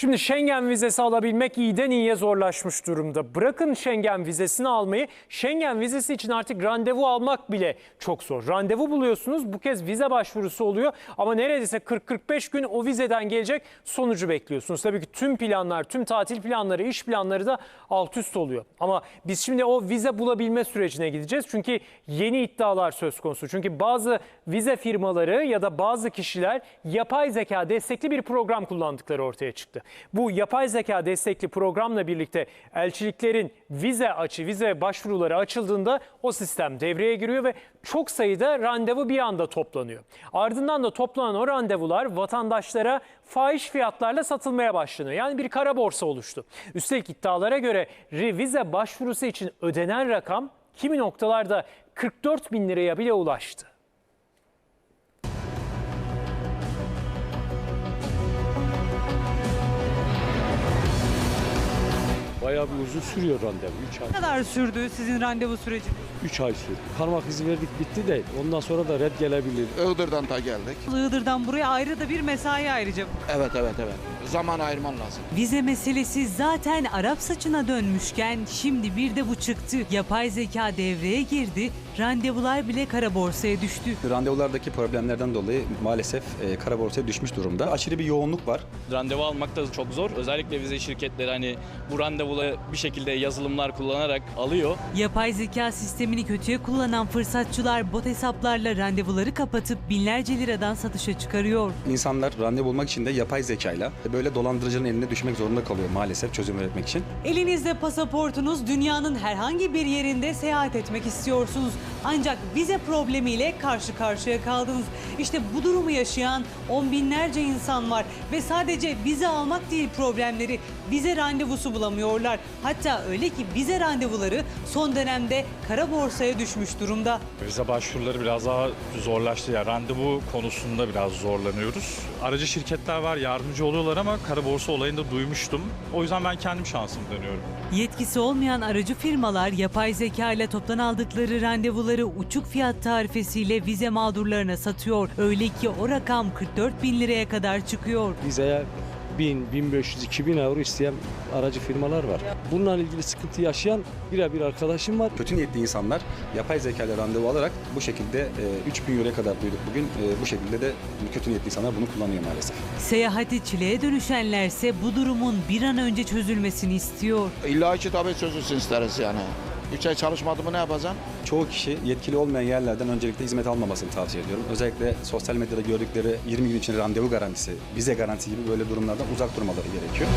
Şimdi Schengen vizesi alabilmek iyiden iyiye zorlaşmış durumda. Bırakın Schengen vizesini almayı, Schengen vizesi için artık randevu almak bile çok zor. Randevu buluyorsunuz, bu kez vize başvurusu oluyor ama neredeyse 40-45 gün o vizeden gelecek sonucu bekliyorsunuz. Tabii ki tüm planlar, tüm tatil planları, iş planları da alt üst oluyor. Ama biz şimdi o vize bulabilme sürecine gideceğiz. Çünkü yeni iddialar söz konusu. Çünkü bazı vize firmaları ya da bazı kişiler yapay zeka destekli bir program kullandıkları ortaya çıktı. Bu yapay zeka destekli programla birlikte elçiliklerin vize açı, vize başvuruları açıldığında o sistem devreye giriyor ve çok sayıda randevu bir anda toplanıyor. Ardından da toplanan o randevular vatandaşlara fahiş fiyatlarla satılmaya başlanıyor. Yani bir kara borsa oluştu. Üstelik iddialara göre vize başvurusu için ödenen rakam kimi noktalarda 44 bin liraya bile ulaştı. Bayağı bir uzun sürüyor randevu. 3 ay. Ne kadar sürdü sizin randevu süreciniz? 3 ay sürdü. Parmak izi verdik bitti de ondan sonra da red gelebilir. Iğdır'dan ta geldik. Iğdır'dan buraya ayrı da bir mesai ayrıca. Evet evet evet. Zaman ayırman lazım. Vize meselesi zaten Arap saçına dönmüşken şimdi bir de bu çıktı. Yapay zeka devreye girdi, randevular bile kara borsaya düştü. Randevulardaki problemlerden dolayı maalesef e, kara borsaya düşmüş durumda. Aşırı bir yoğunluk var. randevu almak da çok zor. Özellikle vize şirketleri hani bu randevuları bir şekilde yazılımlar kullanarak alıyor. Yapay zeka sistemini kötüye kullanan fırsatçılar bot hesaplarla randevuları kapatıp binlerce liradan satışa çıkarıyor. İnsanlar randevu bulmak için de yapay zekayla böyle dolandırıcının eline düşmek zorunda kalıyor maalesef çözüm üretmek için. Elinizde pasaportunuz dünyanın herhangi bir yerinde seyahat etmek istiyorsunuz. Ancak vize problemiyle karşı karşıya kaldınız. İşte bu durumu yaşayan on binlerce insan var ve sadece vize almak değil problemleri vize randevusu bulamıyorlar. Hatta öyle ki vize randevuları son dönemde kara borsaya düşmüş durumda. Vize başvuruları biraz daha zorlaştı. Yani randevu konusunda biraz zorlanıyoruz. Aracı şirketler var, yardımcı oluyorlar ama kara borsa olayını da duymuştum. O yüzden ben kendim şansımı deniyorum. Yetkisi olmayan aracı firmalar yapay zeka ile toptan aldıkları randevuları uçuk fiyat tarifesiyle vize mağdurlarına satıyor. Öyle ki o rakam 44 bin liraya kadar çıkıyor. Vizeye 1000, 1500, 2000 euro isteyen aracı firmalar var. Bununla ilgili sıkıntı yaşayan birebir arkadaşım var. Kötü niyetli insanlar yapay zeka ile randevu alarak bu şekilde e, 3000 euroya kadar duyduk bugün. E, bu şekilde de kötü niyetli insanlar bunu kullanıyor maalesef. Seyahati çileye dönüşenlerse bu durumun bir an önce çözülmesini istiyor. İlla ki tabii çözülsün isteriz yani. 3 ay çalışmadı mı ne yapacaksın? Çoğu kişi yetkili olmayan yerlerden öncelikle hizmet almamasını tavsiye ediyorum. Özellikle sosyal medyada gördükleri 20 gün içinde randevu garantisi, vize garantisi gibi böyle durumlardan uzak durmaları gerekiyor.